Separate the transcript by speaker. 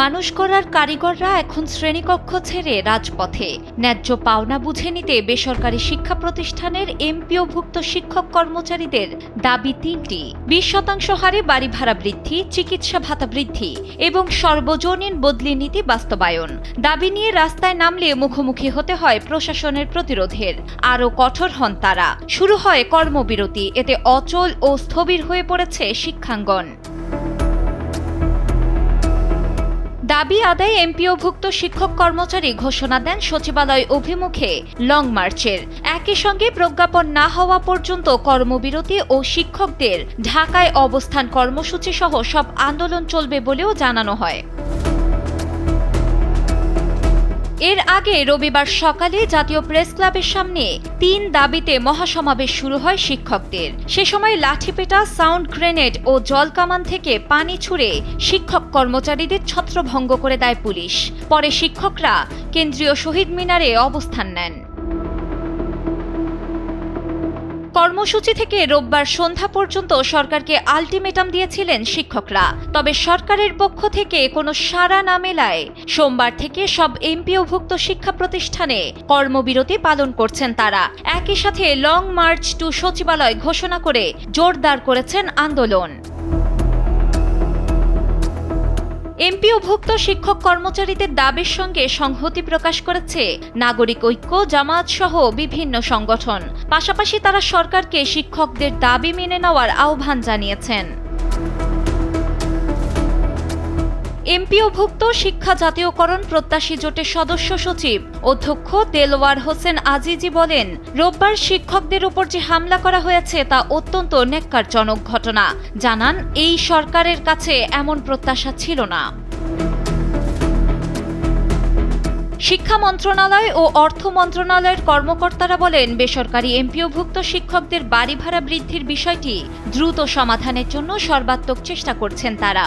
Speaker 1: মানুষ করার কারিগররা এখন শ্রেণীকক্ষ ছেড়ে রাজপথে। ন্যায্য পাওনা বুঝে নিতে বেসরকারি শিক্ষা প্রতিষ্ঠানের এমপিওভুক্ত শিক্ষক কর্মচারীদের দাবি তিনটি। বিশ শতাংশ হারে বাড়ি ভাড়া বৃদ্ধি, চিকিৎসা ভাতা বৃদ্ধি এবং সর্বজনীন বদলি নীতি বাস্তবায়ন। দাবি নিয়ে রাস্তায় নামলে মুখোমুখি হতে হয় প্রশাসনের প্রতিরোধের। আরও কঠোর হন তারা। শুরু হয় কর্মবিরতি, এতে অচল ও স্থবির হয়ে পড়েছে শিক্ষাঙ্গন। দাবি আদায় এমপিওভুক্ত শিক্ষক কর্মচারী ঘোষণা দেন সচিবালয় অভিমুখে লং মার্চের। একই সঙ্গে প্রজ্ঞাপন না হওয়া পর্যন্ত কর্মবিরতি ও শিক্ষকদের ঢাকায় অবস্থান কর্মসূচি সহ সব আন্দোলন চলবে বলেও জানানো হয়। এর আগে রবিবার সকালে জাতীয় প্রেস ক্লাবের সামনে তিন দাবিতে মহাসমাবেশ শুরু হয় শিক্ষকদের। সে সময় লাঠিপেটা, সাউন্ড গ্রেনেড ও জল কামান থেকে পানি ছুড়ে শিক্ষক কর্মচারীদের ছত্রভঙ্গ করে দেয় পুলিশ। পরে শিক্ষকরা কেন্দ্রীয় শহীদ মিনারে অবস্থান নেন। কর্মসূচি থেকে রোববার সন্ধ্যা পর্যন্ত সরকারকে আলটিমেটাম দিয়েছিলেন শিক্ষকরা। তবে সরকারের পক্ষ থেকে কোনো সাড়া না মেলায় সোমবার থেকে সব এমপিওভুক্ত শিক্ষা প্রতিষ্ঠানে কর্মবিরতি পালন করছেন তারা। একই সাথে লং মার্চ টু সচিবালয় ঘোষণা করে জোরদার করেছেন আন্দোলন। এমপিওভুক্ত শিক্ষক কর্মচারীদের দাবির সঙ্গে সংহতি প্রকাশ করেছে নাগরিক ঐক্য জামাত সহ বিভিন্ন সংগঠন। পাশাপাশি তারা সরকারকে শিক্ষকদের দাবি মেনে নেওয়ার আহ্বান জানিয়েছেন। এমপিওভুক্ত শিক্ষা জাতীয়করণ প্রত্যাশী জোটের সদস্য সচিব। অধ্যক্ষ দেলওয়ার হোসেন আজিজি বলেন, রোববার শিক্ষকদের উপর যে হামলা করা হয়েছে তা অত্যন্ত নেককারজনক ঘটনা। জানান, এই সরকারের কাছে এমন প্রত্যাশা ছিল না। শিক্ষা মন্ত্রণালয় ও অর্থ মন্ত্রণালয়ের কর্মকর্তারা বলেন, বেসরকারি এমপিওভুক্ত শিক্ষকদের বাড়ি ভাড়া বৃদ্ধির বিষয়টি দ্রুত সমাধানের জন্য সর্বাত্মক চেষ্টা করছেন তারা।